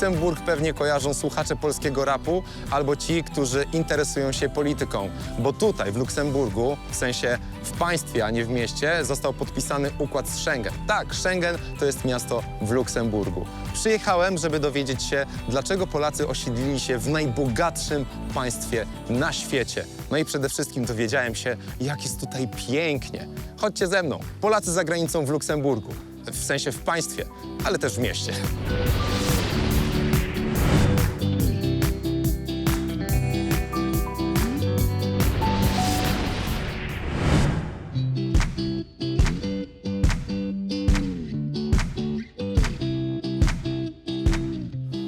Luksemburg pewnie kojarzą słuchacze polskiego rapu albo ci, którzy interesują się polityką, bo tutaj w Luksemburgu, w sensie w państwie, a nie w mieście, został podpisany układ z Schengen. Tak, Schengen to jest miasto w Luksemburgu. Przyjechałem, żeby dowiedzieć się, dlaczego Polacy osiedlili się w najbogatszym państwie na świecie. No i przede wszystkim dowiedziałem się, jak jest tutaj pięknie. Chodźcie ze mną. Polacy za granicą w Luksemburgu. W sensie w państwie, ale też w mieście.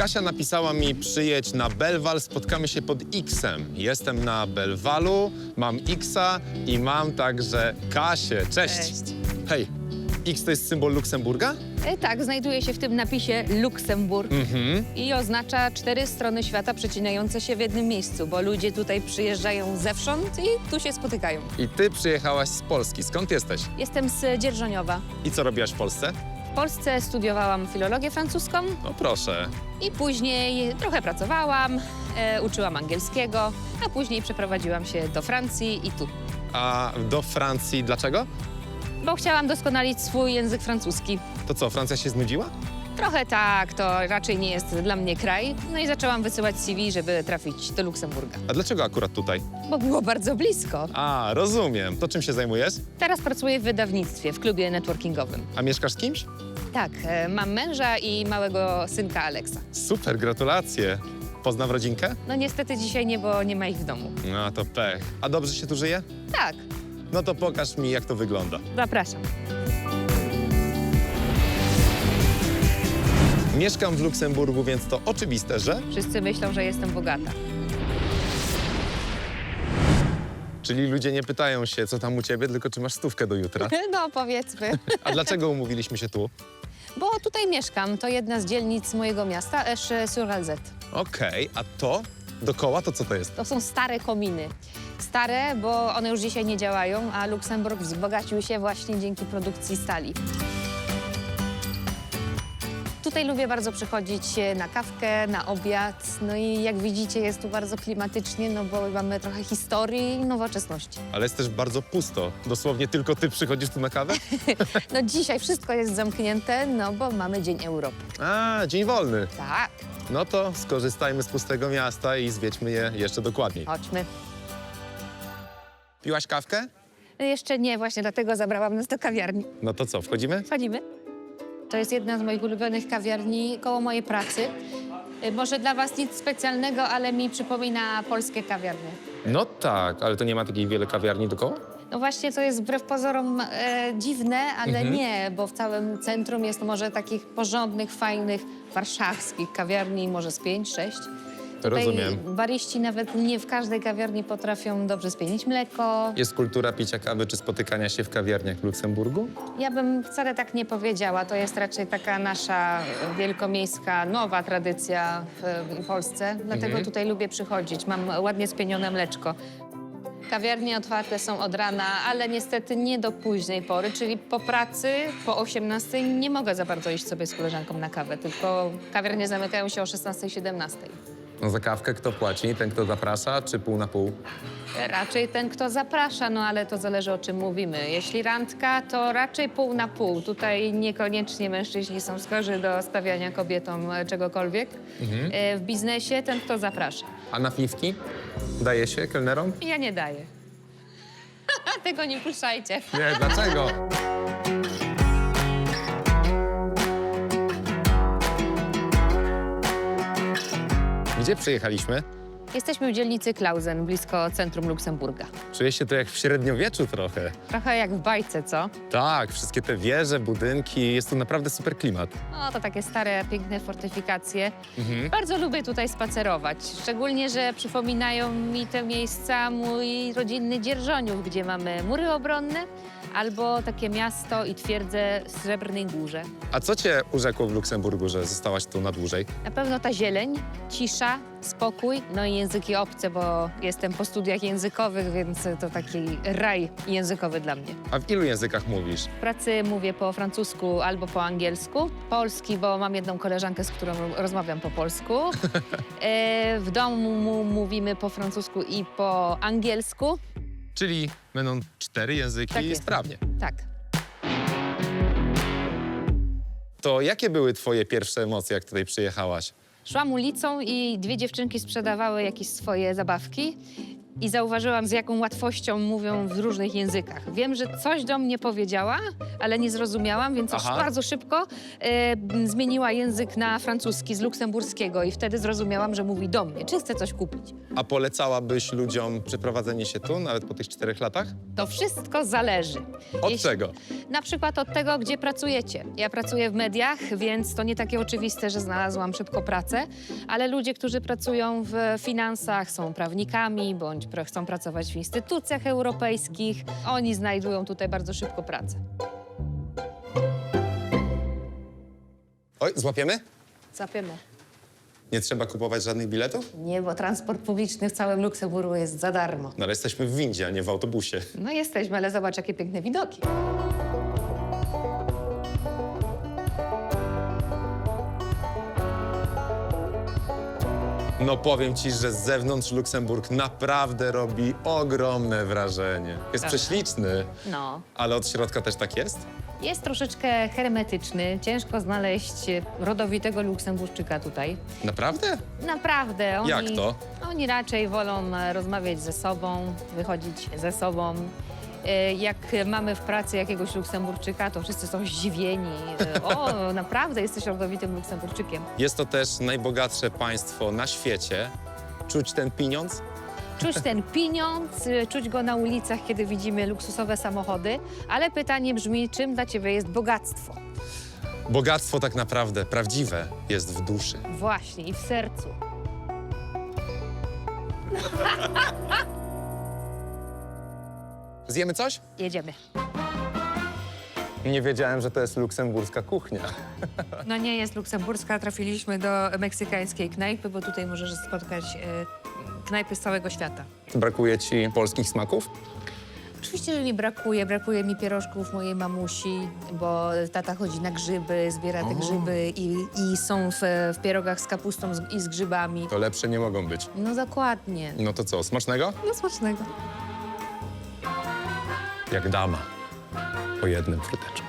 Kasia napisała mi przyjedź na Belwal, spotkamy się pod X-em. Jestem na Belwalu, mam X-a i mam także Kasię. Cześć. Cześć. Hej, X to jest symbol Luksemburga? E, tak, znajduje się w tym napisie Luksemburg Mhm. i oznacza cztery strony świata przecinające się w jednym miejscu, bo ludzie tutaj przyjeżdżają zewsząd i tu się spotykają. I ty przyjechałaś z Polski. Skąd jesteś? Jestem z Dzierżoniowa. I co robiłaś w Polsce? W Polsce studiowałam filologię francuską No proszę. i później trochę pracowałam, e, uczyłam angielskiego, a później przeprowadziłam się do Francji i tu. A do Francji dlaczego? Bo chciałam doskonalić swój język francuski. To co, Francja się znudziła? Trochę tak, to raczej nie jest dla mnie kraj. No i zaczęłam wysyłać CV, żeby trafić do Luksemburga, A dlaczego akurat tutaj? bo było bardzo blisko. A, rozumiem. To czym się zajmujesz? Teraz pracuję w wydawnictwie, w klubie networkingowym. A mieszkasz z kimś? Tak, e, mam męża i małego synka Aleksa. Super, gratulacje. Poznam rodzinkę? No niestety dzisiaj nie, bo nie ma ich w domu. No to pech. A dobrze się tu żyje? Tak, No to pokaż mi, jak to wygląda. zapraszam. Mieszkam w Luksemburgu, więc to oczywiste, że... Wszyscy myślą, że jestem bogata. Czyli ludzie nie pytają się, co tam u ciebie, tylko czy masz stówkę do jutra. No powiedzmy. A dlaczego umówiliśmy się tu? Bo tutaj mieszkam, to jedna z dzielnic mojego miasta, Esch-sur-Alzette. Okej, a to dokoła to co to jest? To są stare kominy. Stare, bo one już dzisiaj nie działają, a Luksemburg wzbogacił się właśnie dzięki produkcji stali. Tutaj lubię bardzo przychodzić na kawkę, na obiad. No i jak widzicie, jest tu bardzo klimatycznie, no bo mamy trochę historii i nowoczesności. Ale jest też bardzo pusto. Dosłownie tylko ty przychodzisz tu na kawę? No dzisiaj wszystko jest zamknięte, no bo mamy Dzień Europy. A, dzień wolny. Tak, No to skorzystajmy z pustego miasta i zwiedźmy je jeszcze dokładniej. chodźmy. Piłaś kawkę? Jeszcze nie, właśnie dlatego zabrałam nas do kawiarni. No to co, wchodzimy? Wchodzimy. To jest jedna z moich ulubionych kawiarni koło mojej pracy. Y, Może dla was nic specjalnego, ale mi przypomina polskie kawiarnie. No tak, ale to nie ma takiej wiele kawiarni dookoła? No właśnie to jest wbrew pozorom e, dziwne, ale Mhm. nie, bo w całym centrum jest może takich porządnych, fajnych warszawskich kawiarni, może z pięć, sześć. Tutaj Rozumiem. Bariści nawet nie w każdej kawiarni potrafią dobrze spienić mleko. Jest kultura picia kawy czy spotykania się w kawiarniach w Luksemburgu? Ja bym wcale tak nie powiedziała. To jest raczej taka nasza wielkomiejska, nowa tradycja w Polsce. Dlatego Mhm. tutaj lubię przychodzić. Mam ładnie spienione mleczko. Kawiarnie otwarte są od rana, ale niestety nie do późnej pory, czyli po pracy, po 18 nie mogę za bardzo iść sobie z koleżanką na kawę, tylko kawiarnie zamykają się o 16-17. No za kawkę kto płaci? Ten, kto zaprasza, czy pół na pół? Raczej ten, kto zaprasza, no ale to zależy o czym mówimy. Jeśli randka, to raczej pół na pół. Tutaj niekoniecznie mężczyźni są skorzy do stawiania kobietom czegokolwiek. E, W biznesie ten, kto zaprasza. A napiwki? Daje się kelnerom? Ja nie daję. Tego nie puszczajcie. Nie, dlaczego? Gdzie przyjechaliśmy? Jesteśmy w dzielnicy Klausen, blisko centrum Luksemburga. Czuję się to jak w średniowieczu trochę. Trochę jak w bajce, co? Tak, wszystkie te wieże, budynki, jest tu naprawdę super klimat. No, to takie stare, piękne fortyfikacje. Bardzo lubię tutaj spacerować. Szczególnie, że przypominają mi te miejsca mój rodzinny Dzierżoniów, gdzie mamy mury obronne, albo takie miasto i twierdzę w Srebrnej Górze. A co cię urzekło w Luksemburgu, że zostałaś tu na dłużej? Na pewno ta zieleń, cisza, spokój, no i języki obce, bo jestem po studiach językowych, więc to taki raj językowy dla mnie. A w ilu językach mówisz? W pracy mówię po francusku albo po angielsku. Polski, bo mam jedną koleżankę, z którą rozmawiam po polsku. E, w domu mu- mówimy po francusku i po angielsku. Czyli będą cztery języki Tak jest. sprawnie. Tak. To jakie były twoje pierwsze emocje, jak tutaj przyjechałaś? Szłam ulicą i dwie dziewczynki sprzedawały jakieś swoje zabawki i zauważyłam, z jaką łatwością mówią w różnych językach. Wiem, że coś do mnie powiedziała, ale nie zrozumiałam, więc już Aha. bardzo szybko e, zmieniła język na francuski z luksemburskiego i wtedy zrozumiałam, że mówi do mnie, czy chce coś kupić. A polecałabyś ludziom przeprowadzenie się tu, nawet po tych czterech latach? To wszystko zależy. Od Jeśli- czego? Na przykład od tego, gdzie pracujecie. Ja pracuję w mediach, więc to nie takie oczywiste, że znalazłam szybko pracę, ale ludzie, którzy pracują w finansach, są prawnikami bądź pr- chcą pracować w instytucjach europejskich, oni znajdują tutaj bardzo szybko pracę. Oj, złapiemy? Zapiemy. Nie trzeba kupować żadnych biletów? Nie, bo transport publiczny w całym Luksemburgu jest za darmo. No ale jesteśmy w windzie, a nie w autobusie. No jesteśmy, ale zobacz, jakie piękne widoki. No powiem ci, że z zewnątrz Luksemburg naprawdę robi ogromne wrażenie. Jest Prawda? prześliczny, No. ale od środka też tak jest? Jest troszeczkę hermetyczny. Ciężko znaleźć rodowitego Luksemburczyka tutaj. Naprawdę? Naprawdę. Oni, Jak to? Oni raczej wolą e, rozmawiać ze sobą, wychodzić ze sobą. E, Jak mamy w pracy jakiegoś Luksemburczyka, to wszyscy są zdziwieni. E, O, naprawdę jesteś rodowitym Luksemburczykiem. Jest to też najbogatsze państwo na świecie. Czuć ten pieniądz? Czuć ten pieniądz, e, czuć go na ulicach, kiedy widzimy luksusowe samochody, ale pytanie brzmi, czym dla ciebie jest bogactwo? Bogactwo tak naprawdę prawdziwe jest w duszy. Właśnie i w sercu. Zjemy coś? Jedziemy. Nie wiedziałem, że to jest luksemburska kuchnia. No nie jest luksemburska, trafiliśmy do meksykańskiej knajpy, bo tutaj możesz spotkać e, knajpy z całego świata. Brakuje ci polskich smaków? Oczywiście, że mi brakuje. Brakuje mi pierożków mojej mamusi, bo tata chodzi na grzyby, zbiera te grzyby i, i są w, w pierogach z kapustą z, i z grzybami. To lepsze nie mogą być. No dokładnie. No to co, smacznego? No smacznego. Jak dama. Po jednym fruteczku.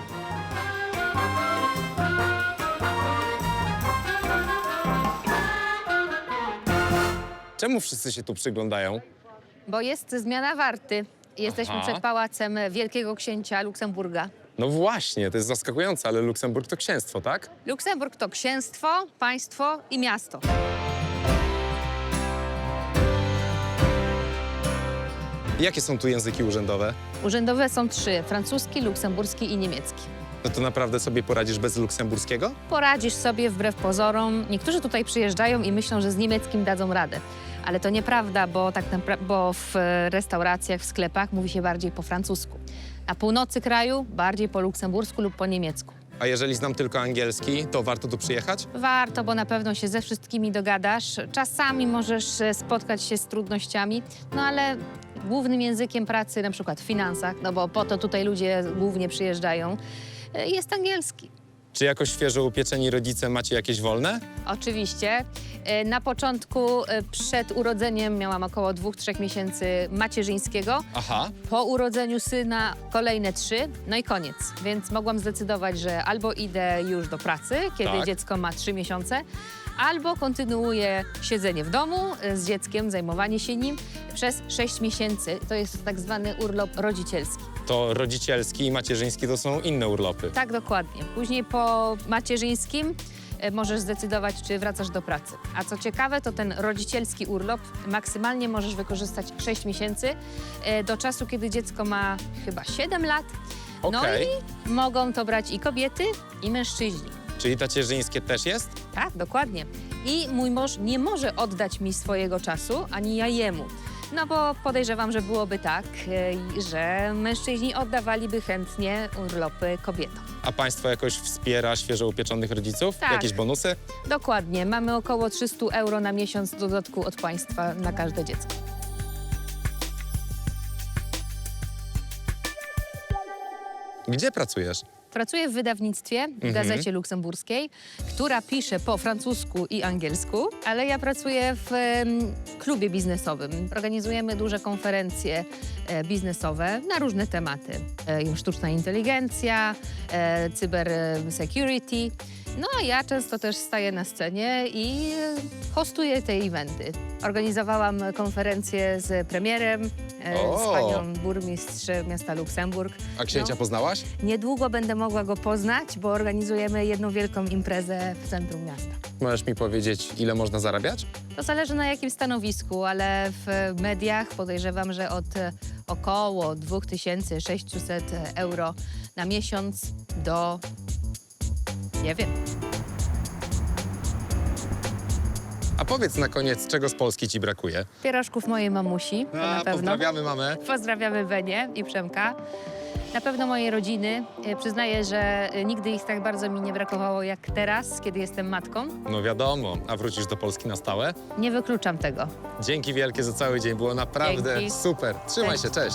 Czemu wszyscy się tu przyglądają? Bo jest zmiana warty. Jesteśmy Aha. przed pałacem Wielkiego Księcia Luksemburga. No właśnie, to jest zaskakujące, ale Luksemburg to księstwo, tak? Luksemburg to księstwo, państwo i miasto. Jakie są tu języki urzędowe? Urzędowe są trzy: francuski, luksemburski i niemiecki. No to naprawdę sobie poradzisz bez luksemburskiego? Poradzisz sobie wbrew pozorom. Niektórzy tutaj przyjeżdżają i myślą, że z niemieckim dadzą radę. Ale to nieprawda, bo, tak napra- bo w e, restauracjach, w sklepach mówi się bardziej po francusku. Na północy kraju bardziej po luksembursku lub po niemiecku. A jeżeli znam tylko angielski, to warto tu przyjechać? Warto, bo na pewno się ze wszystkimi dogadasz. Czasami możesz e, spotkać się z trudnościami, no ale głównym językiem pracy, na przykład w finansach, no bo po to tutaj ludzie głównie przyjeżdżają, e, jest angielski. Czy jako świeżo upieczeni rodzice macie jakieś wolne? Oczywiście. E, Na początku, e, przed urodzeniem, miałam około dwóch, trzech miesięcy macierzyńskiego. Aha. Po urodzeniu syna kolejne trzy, no i koniec. Więc mogłam zdecydować, że albo idę już do pracy, kiedy Tak. dziecko ma trzy miesiące, albo kontynuuję siedzenie w domu e, z dzieckiem, zajmowanie się nim przez sześć miesięcy. To jest tak zwany urlop rodzicielski. To rodzicielski i macierzyński to są inne urlopy. Tak, dokładnie. Później po macierzyńskim e, możesz zdecydować, czy wracasz do pracy. A co ciekawe, to ten rodzicielski urlop maksymalnie możesz wykorzystać 6 miesięcy e, do czasu, kiedy dziecko ma chyba 7 lat. No Okej. i mogą to brać i kobiety, i mężczyźni. Czyli tacierzyńskie też jest? Tak, dokładnie. I mój mąż nie może oddać mi swojego czasu, ani ja jemu. No bo podejrzewam, że byłoby tak, e, że mężczyźni oddawaliby chętnie urlopy kobietom. A państwo jakoś wspiera świeżo upieczonych rodziców? Tak. Jakieś bonusy? Dokładnie, mamy około 300 euro na miesiąc dodatku od państwa na każde dziecko. Gdzie pracujesz? Pracuję w wydawnictwie, w Gazecie Luksemburskiej, która pisze po francusku i angielsku, ale ja pracuję w em, klubie biznesowym. Organizujemy duże konferencje e, biznesowe na różne tematy. E, sztuczna inteligencja, e, cyber e, security. No a ja często też staję na scenie i hostuję te eventy. Organizowałam konferencję z premierem, e, z O! panią burmistrz miasta Luksemburg. A księcia No. poznałaś? Niedługo będę mogła go poznać, bo organizujemy jedną wielką imprezę w centrum miasta. Możesz mi powiedzieć, ile można zarabiać? To zależy na jakim stanowisku, ale w mediach podejrzewam, że od e, około 2600 euro na miesiąc do nie wiem. A powiedz na koniec, czego z Polski ci brakuje? Pierożków mojej mamusi, to na pewno. pozdrawiamy mamę. Pozdrawiamy Benię i Przemka. Na pewno mojej rodziny. E, Przyznaję, że e, nigdy ich tak bardzo mi nie brakowało jak teraz, kiedy jestem matką. No wiadomo, a wrócisz do Polski na stałe? Nie wykluczam tego. Dzięki wielkie za cały dzień, było naprawdę Dzięki. super. Trzymaj Cześć. się, cześć.